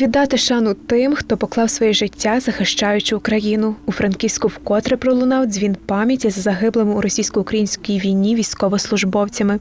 Віддати шану тим, хто поклав своє життя, захищаючи Україну. У Франківську вкотре пролунав дзвін пам'яті за загиблими у російсько-українській війні військовослужбовцями.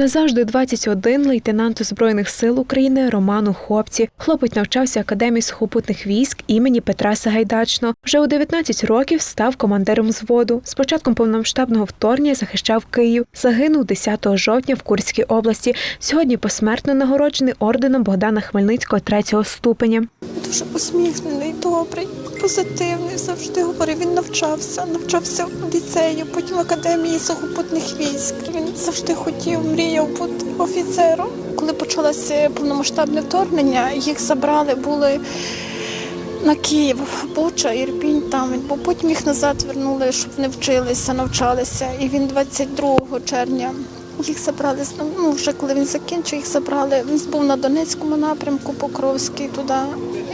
Назавжди 21 лейтенанту Збройних сил України Роману Хопці. Хлопець навчався академії сухопутних військ імені Петра Сагайдачного. Вже у 19 років став командиром взводу. З початком повномасштабного вторгнення захищав Київ. Загинув 10 жовтня в Курській області. Сьогодні посмертно нагороджений орденом Богдана Хмельницького третього ступеня. Дуже посміхнений, добрий, позитивний. Завжди говорив. Він навчався, навчався в ліцеї, потім в академії сухопутних військ. Він завжди хотів, мріяв бути офіцером. Коли почалося повномасштабне вторгнення, їх забрали, були. На Київ, Буча, Ірпінь там був. Потім їх назад вернули, щоб вони вчилися, навчалися. І він 22 червня їх забрали ну, вже коли він закінчив, їх забрали. Він був на Донецькому напрямку, Покровський туди.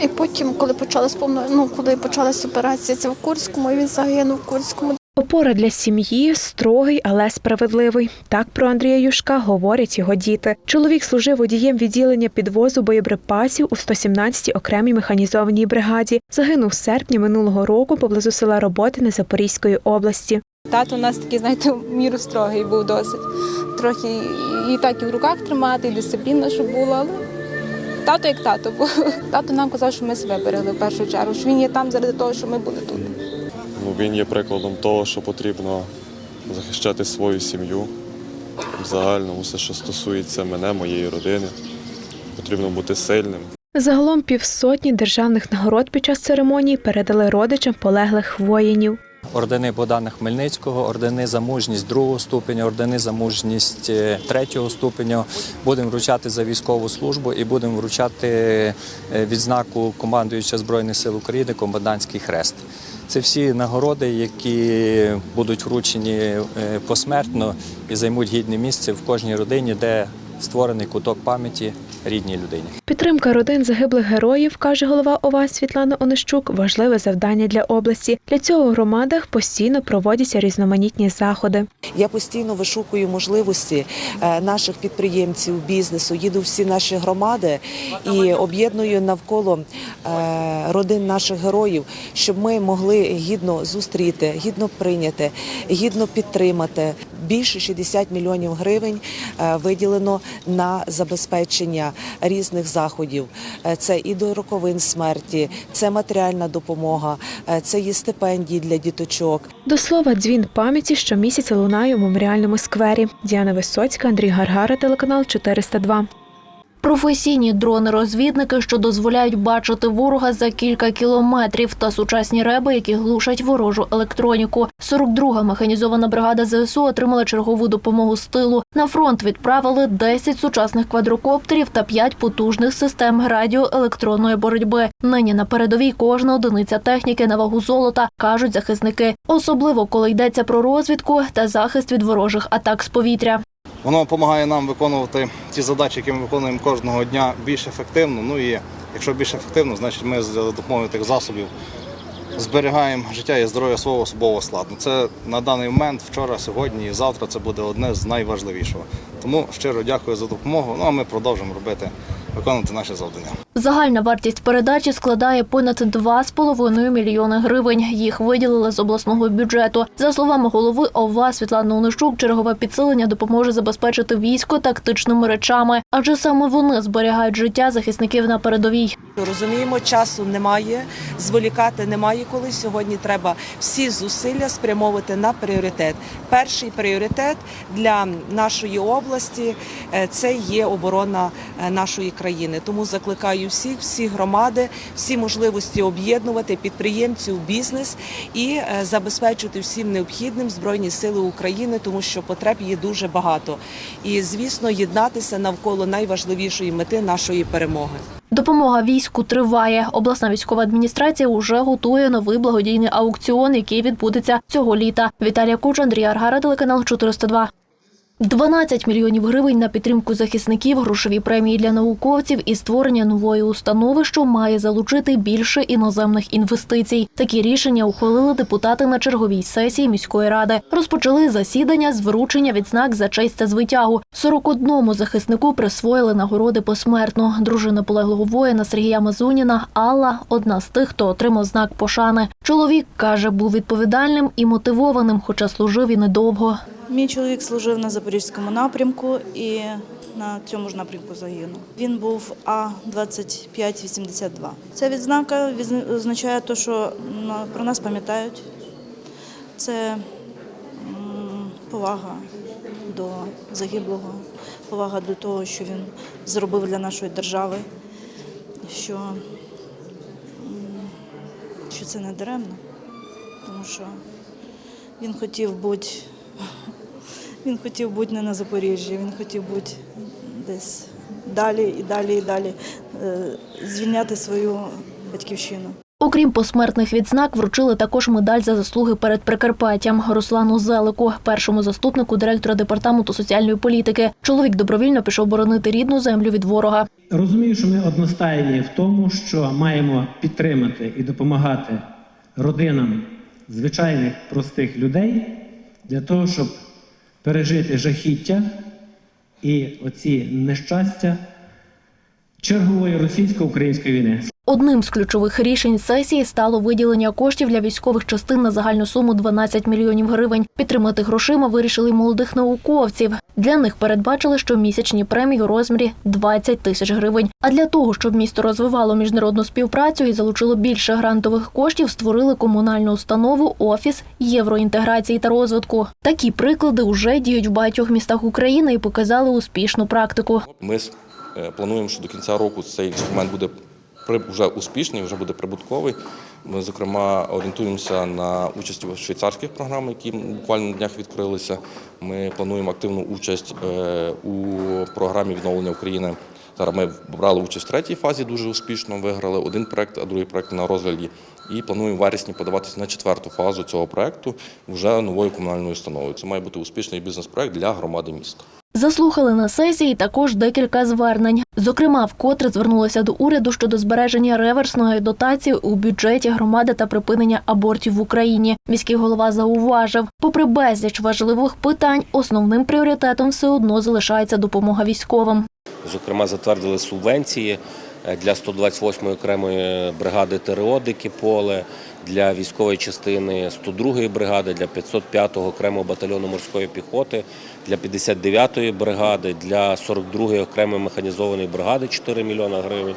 І потім, коли почалась ну коли почалась операція, це в Курському, і він загинув в Курському. Опора для сім'ї строгий, але справедливий. Так про Андрія Юшка говорять його діти. Чоловік служив водієм відділення підвозу боєприпасів у 117-й окремій механізованій бригаді. Загинув в серпні минулого року поблизу села Роботине Запорізької області. Тато у нас такий, знаєте, міру строгий був досить. Трохи і так і в руках тримати, і дисципліна, щоб була. Але тато як тато був. Тато нам казав, що ми себе берегли в першу чергу, що він є там заради того, що ми були тут. Він є прикладом того, що потрібно захищати свою сім'ю. В загальному все, що стосується мене, моєї родини. Потрібно бути сильним. Загалом півсотні державних нагород під час церемонії передали родичам полеглих воїнів. ордени Богдана Хмельницького, ордени за мужність другого ступеня, ордени за мужність е, третього ступеня. Будемо вручати за військову службу і будемо вручати е, відзнаку командуюча Збройних сил України комендантський хрест. Це всі нагороди, які будуть вручені е, посмертно і займуть гідне місце в кожній родині, де створений куток пам'яті рідній людині. Підтримка родин загиблих героїв, каже голова ОВА Світлана Онищук, важливе завдання для області. Для цього в громадах постійно проводяться різноманітні заходи. Я постійно вишукую можливості е, наших підприємців, бізнесу, їду в всі наші громади і об'єдную навколо е, родин наших героїв, щоб ми могли гідно зустріти, гідно прийняти, гідно підтримати. Більше 60 мільйонів гривень е, виділено на забезпечення різних заходів. Е, Це і до роковин смерті, це матеріальна допомога, е, це є стипендії для діточок. До слова, дзвін пам'яті щомісяця лунає у меморіальному сквері. Діана Висоцька, Андрій Гаргара, телеканал 402. Професійні дрони-розвідники, що дозволяють бачити ворога за кілька кілометрів, та сучасні реби, які глушать ворожу електроніку. 42-га механізована бригада ЗСУ отримала чергову допомогу з тилу. На фронт відправили 10 сучасних квадрокоптерів та 5 потужних систем радіоелектронної боротьби. Нині на передовій кожна одиниця техніки на вагу золота, кажуть захисники. Особливо коли йдеться про розвідку та захист від ворожих атак з повітря. Воно допомагає нам виконувати ті задачі, які ми виконуємо кожного дня більш ефективно. Ну і якщо більш ефективно, значить ми за допомогою тих засобів зберігаємо життя і здоров'я свого особового складу. Це на даний момент, вчора, сьогодні і завтра це буде одне з найважливішого. Тому щиро дякую за допомогу. Ну а ми продовжимо робити, виконувати наші завдання. Загальна вартість передачі складає понад 2,5 мільйони гривень. Їх виділили з обласного бюджету. За словами голови ОВА Світлани Онищук, чергове підсилення допоможе забезпечити військо тактичними речами, адже саме вони зберігають життя захисників на передовій. Розуміємо, часу немає, зволікати немає коли. Сьогодні треба всі зусилля спрямовувати на пріоритет. Перший пріоритет для нашої області е, це є оборона е, нашої країни. Тому закликаю всіх, всі громади, всі можливості об'єднувати підприємців, бізнес і е, забезпечити всім необхідним збройні сили України, тому що потреб є дуже багато. І звісно, єднатися навколо найважливішої мети нашої перемоги. Допомога війську триває. Обласна військова адміністрація уже готує новий благодійний аукціон, який відбудеться цього літа. Віталія Куч, Андрій Аргара, телеканал 402. 12 мільйонів гривень на підтримку захисників, грошові премії для науковців і створення нової установи, що має залучити більше іноземних інвестицій. Такі рішення ухвалили депутати на черговій сесії міської ради. Розпочали засідання з вручення відзнак за честь та звитягу. 41 захиснику присвоїли нагороди посмертно. Дружина полеглого воїна Сергія Мазуніна Алла одна з тих, хто отримав знак пошани. Чоловік каже, був відповідальним і мотивованим, хоча служив і недовго. Мій чоловік служив на запорізькому напрямку і на цьому ж напрямку загинув. Він був А-2582. Ця відзнака відзна- означає те, що про нас пам'ятають. Це повага до загиблого, повага до того, що він зробив для нашої держави, що, що це не даремно, тому що він хотів бути він хотів бути не на Запоріжжі, він хотів бути десь далі і далі і далі е, звільняти свою батьківщину. Окрім посмертних відзнак, вручили також медаль за заслуги перед Прикарпаттям Руслану Зелику, першому заступнику директора департаменту соціальної політики. Чоловік добровільно пішов боронити рідну землю від ворога. Розумію, що ми одностайні в тому, що маємо підтримати і допомагати родинам звичайних простих людей для того, щоб пережити жахіття і оці нещастя чергової російсько-української війни. Одним з ключових рішень сесії стало виділення коштів для військових частин на загальну суму 12 мільйонів гривень. Підтримати грошима вирішили молодих науковців. Для них передбачили щомісячні премії у розмірі 20 тисяч гривень. А для того, щоб місто розвивало міжнародну співпрацю і залучило більше грантових коштів, створили комунальну установу Офіс євроінтеграції та розвитку. Такі приклади вже діють в багатьох містах України і показали успішну практику. Ми плануємо, що до кінця року цей інструмент буде вже успішний, вже буде прибутковий. Ми, зокрема, орієнтуємося на участь у швейцарських програмах, які буквально на днях відкрилися. Ми плануємо активну участь е, у програмі відновлення України. Зараз ми брали участь в третій фазі дуже успішно, виграли один проект, а другий проект на розгляді. І плануємо в вересні подаватися на четверту фазу цього проекту вже новою комунальною установою. Це має бути успішний бізнес-проект для громади міста. Заслухали на сесії також декілька звернень. Зокрема, вкотре звернулися до уряду щодо збереження реверсної дотації у бюджеті громади та припинення абортів в Україні. Міський голова зауважив, попри безліч важливих питань, основним пріоритетом все одно залишається допомога військовим. Зокрема, затвердили субвенції е, для 128-ї окремої бригади ТРО «Дике поле, для військової частини 102-ї бригади, для 505-го окремого батальйону морської піхоти, для 59-ї бригади, для 42-ї окремої механізованої бригади 4 мільйона гривень,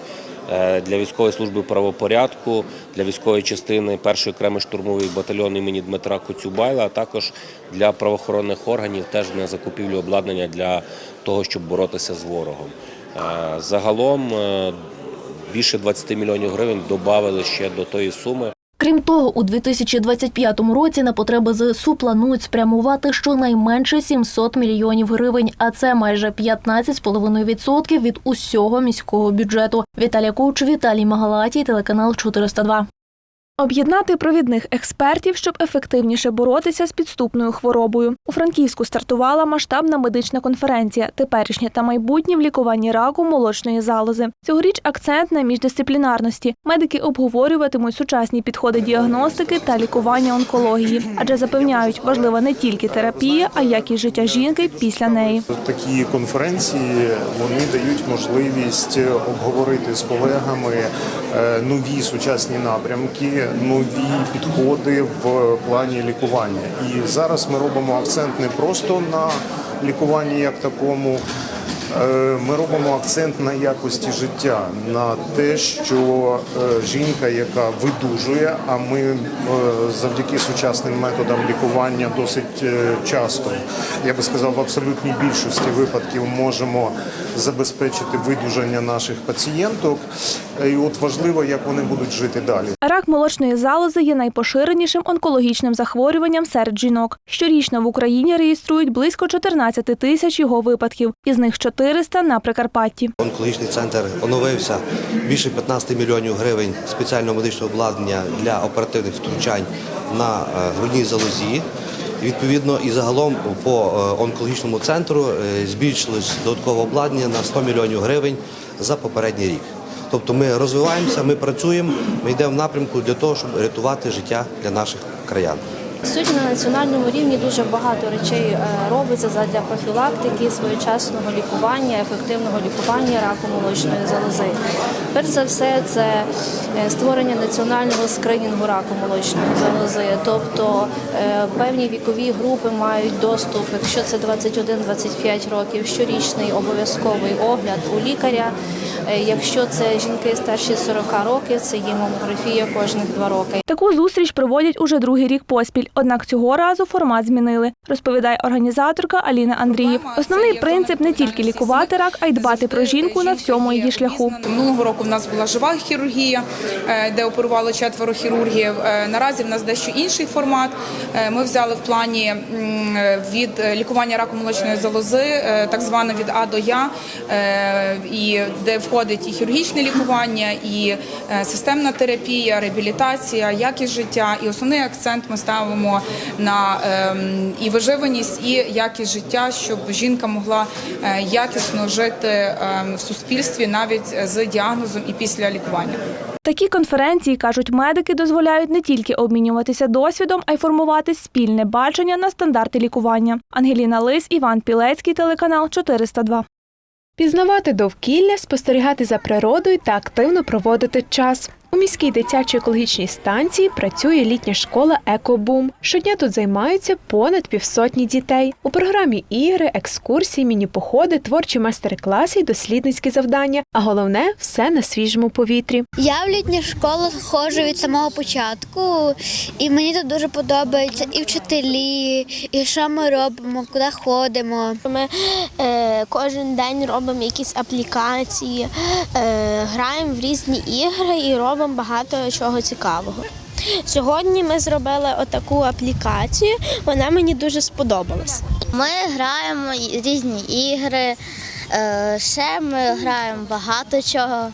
е, для військової служби правопорядку, для військової частини 1-ї окремої штурмовий батальйон імені Дмитра Коцюбайла, а також для правоохоронних органів теж на закупівлю обладнання для того, щоб боротися з ворогом. Е, Загалом е, більше 20 мільйонів гривень додали ще до тої суми. Крім того, у 2025 році на потреби ЗСУ планують спрямувати щонайменше 700 мільйонів гривень, а це майже 15,5% від усього міського бюджету. Віталія Ковч, Віталій Магалатій, телеканал 402. Об'єднати провідних експертів, щоб ефективніше боротися з підступною хворобою. У Франківську стартувала масштабна медична конференція Теперішнє та майбутнє в лікуванні раку молочної залози. Цьогоріч акцент на міждисциплінарності. Медики обговорюватимуть сучасні підходи діагностики та лікування онкології, адже запевняють, важлива не тільки терапія, а якість життя жінки після неї. Такі конференції вони дають можливість обговорити з колегами е, нові сучасні напрямки, нові підходи в плані лікування. І зараз ми робимо акцент не просто на лікуванні як такому. е, Ми робимо акцент на якості життя, на те, що е, жінка, яка видужує, а ми е, завдяки сучасним методам лікування досить часто, я би сказав, в абсолютній більшості випадків можемо забезпечити видужання наших пацієнток. І от важливо, як вони будуть жити далі. Рак молочної залози є найпоширенішим онкологічним захворюванням серед жінок. Щорічно в Україні реєструють близько 14 тисяч його випадків, із них 400 на Прикарпатті. Онкологічний центр оновився більше 15 мільйонів гривень спеціального медичного обладнання для оперативних втручань на е, грудній залозі. Відповідно, і загалом по е, онкологічному центру е, збільшилось додаткове обладнання на 100 мільйонів гривень за попередній рік. Тобто ми розвиваємося, ми працюємо, ми йдемо в напрямку для того, щоб рятувати життя для наших краян. Сьогодні на національному рівні дуже багато речей е, робиться задля профілактики, своєчасного лікування, ефективного лікування раку молочної залози. Перш за все, це е, створення національного скринінгу раку молочної залози, тобто е, певні вікові групи мають доступ, якщо це 21-25 років, щорічний обов'язковий огляд у лікаря. Якщо це жінки старші 40 років, це є мамографія кожних два роки. Таку зустріч проводять уже другий рік поспіль. Однак цього разу формат змінили, розповідає організаторка Аліна Андріїв. Основний принцип не тільки лікувати рак, а й дбати про жінку на всьому її шляху. Минулого року в нас була жива хірургія, е, де оперувало четверо хірургів. Е, Наразі в нас дещо інший формат. Е, Ми взяли в плані від лікування раку молочної залози, так зване від А до Я, і де входить і хірургічне лікування, і системна терапія, реабілітація, якість життя. І основний акцент ми ставимо на ем, і виживаність, і якість життя, щоб жінка могла е, якісно жити ем, в суспільстві навіть з діагнозом і після лікування. Такі конференції, кажуть медики, дозволяють не тільки обмінюватися досвідом, а й формувати спільне бачення на стандарти лікування. Ангеліна Лис, Іван Пілецький, телеканал 402. Пізнавати довкілля, спостерігати за природою та активно проводити час. Міській дитячій екологічній станції працює літня школа Екобум. Щодня тут займаються понад півсотні дітей. У програмі ігри, екскурсії, міні-походи, творчі майстер-класи й дослідницькі завдання. А головне все на свіжому повітрі. Я в літню школу ходжу від самого початку, і мені тут дуже подобається і вчителі, і що ми робимо, куди ходимо. Ми е, кожен день робимо якісь аплікації, е, граємо в різні ігри і робимо багато чого цікавого. Сьогодні ми зробили отаку аплікацію, вона мені дуже сподобалась. Ми граємо різні ігри, е, ще ми граємо багато чого,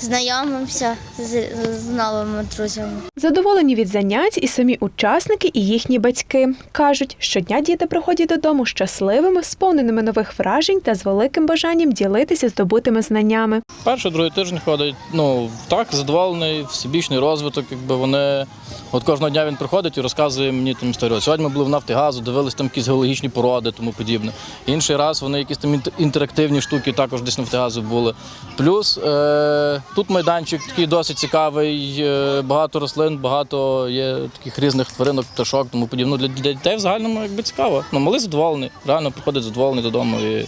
знайомимося з, з новими друзями. Задоволені від занять і самі учасники, і їхні батьки кажуть, щодня діти приходять додому щасливими, сповненими нових вражень та з великим бажанням ділитися здобутими знаннями. Перший, другий тиждень ходить. Ну так, задоволений, всебічний розвиток. Якби вони от кожного дня він приходить і розказує мені там історію. Сьогодні ми були в Нафтигазу, дивились там якісь геологічні породи, тому подібне. Інший раз вони якісь там інтерактивні штуки також десь в Нафтигазу були. Плюс е- тут майданчик такий досить цікавий, е- багато рослин, багато є таких різних тваринок, пташок, тому подібне. Ну, для, дітей в загальному якби цікаво. Ну, мали задоволені, реально приходить задоволений додому. І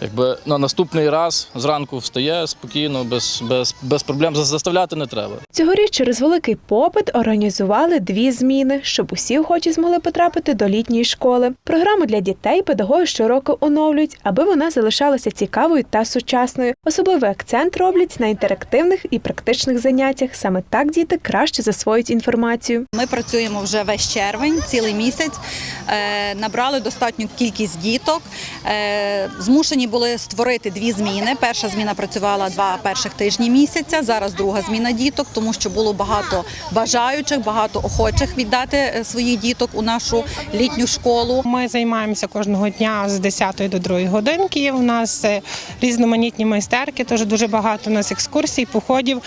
Якби на наступний раз зранку встає спокійно, без, без, без проблем заставляти не треба. Цьогоріч через великий попит організували дві зміни, щоб усі охочі змогли потрапити до літньої школи. Програму для дітей педагоги щороку оновлюють, аби вона залишалася цікавою та сучасною. Особливий акцент роблять на інтерактивних і практичних заняттях. Саме так діти краще засвоюють інформацію. Ми працюємо вже весь червень, цілий місяць. Е, Набрали достатню кількість діток. Е, Змушені були створити дві зміни. Перша зміна працювала два перших тижні місяця. Зараз друга зміна діток, тому що було багато бажаючих, багато охочих віддати е, своїх діток у нашу літню школу. Ми займаємося кожного дня з 10 до 2 годинки. У нас е, різноманітні майстерки, тож дуже багато у нас екскурсій, походів.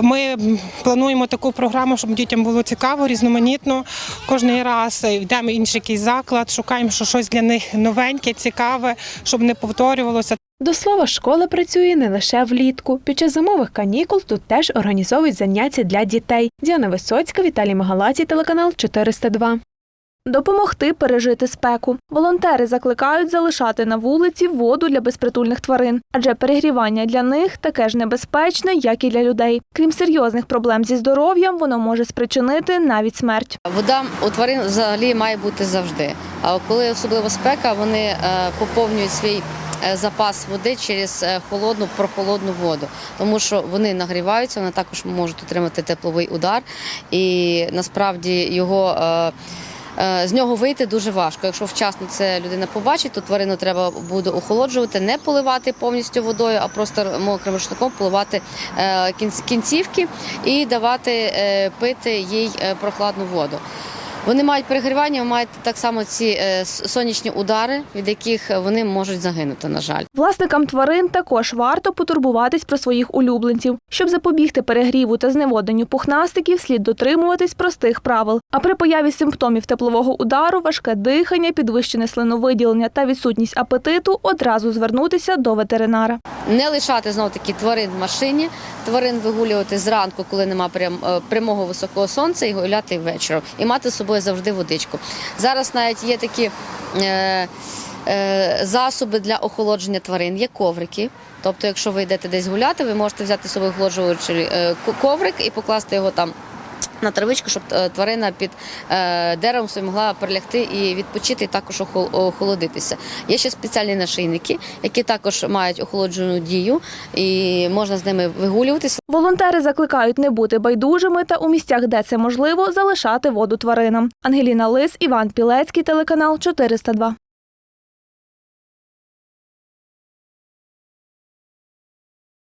Ми плануємо таку програму, щоб дітям було цікаво, різноманітно. Кожний раз е, йдемо в інший якийсь заклад, шукаємо що щось для них новеньке, цікаве, щоб не повторювалося. До слова, школа працює не лише влітку. Під час зимових канікул тут теж організовують заняття для дітей. Діана Висоцька, Віталій Магалаці, телеканал 402. Допомогти пережити спеку. Волонтери закликають залишати на вулиці воду для безпритульних тварин, адже перегрівання для них таке ж небезпечне, як і для людей. Крім серйозних проблем зі здоров'ям, воно може спричинити навіть смерть. Вода у тварин взагалі має бути завжди. А коли особливо спека, вони е, поповнюють свій е, запас води через е, холодну прохолодну воду, тому що вони нагріваються, вони також можуть отримати тепловий удар, і насправді його. Е, З нього вийти дуже важко. Якщо вчасно це людина побачить, то тварину треба буде охолоджувати, не поливати повністю водою, а просто мокрим рушником поливати е, кінцівки і давати е, пити їй прохладну воду. Вони мають перегрівання, мають так само ці е, сонячні удари, від яких вони можуть загинути, на жаль. Власникам тварин також варто потурбуватись про своїх улюбленців. Щоб запобігти перегріву та зневодненню пухнастиків, слід дотримуватись простих правил. А при появі симптомів теплового удару, важке дихання, підвищене слиновиділення та відсутність апетиту одразу звернутися до ветеринара. Не лишати знов таки тварин в машині, тварин вигулювати зранку, коли нема прям, е, прямого високого сонця, і гуляти ввечері. І мати з собою завжди водичку. Зараз навіть є такі е, е, засоби для охолодження тварин, є коврики. Тобто, якщо ви йдете десь гуляти, ви можете взяти з собою охолоджуючий е, коврик і покласти його там. На травичку, щоб е, тварина під е, деревом могла прилягти і відпочити, і також охол- охолодитися. Є ще спеціальні нашийники, які також мають охолоджену дію, і можна з ними вигулюватися. Волонтери закликають не бути байдужими та у місцях, де це можливо, залишати воду тваринам. Ангеліна Лис, Іван Пілецький, телеканал 402.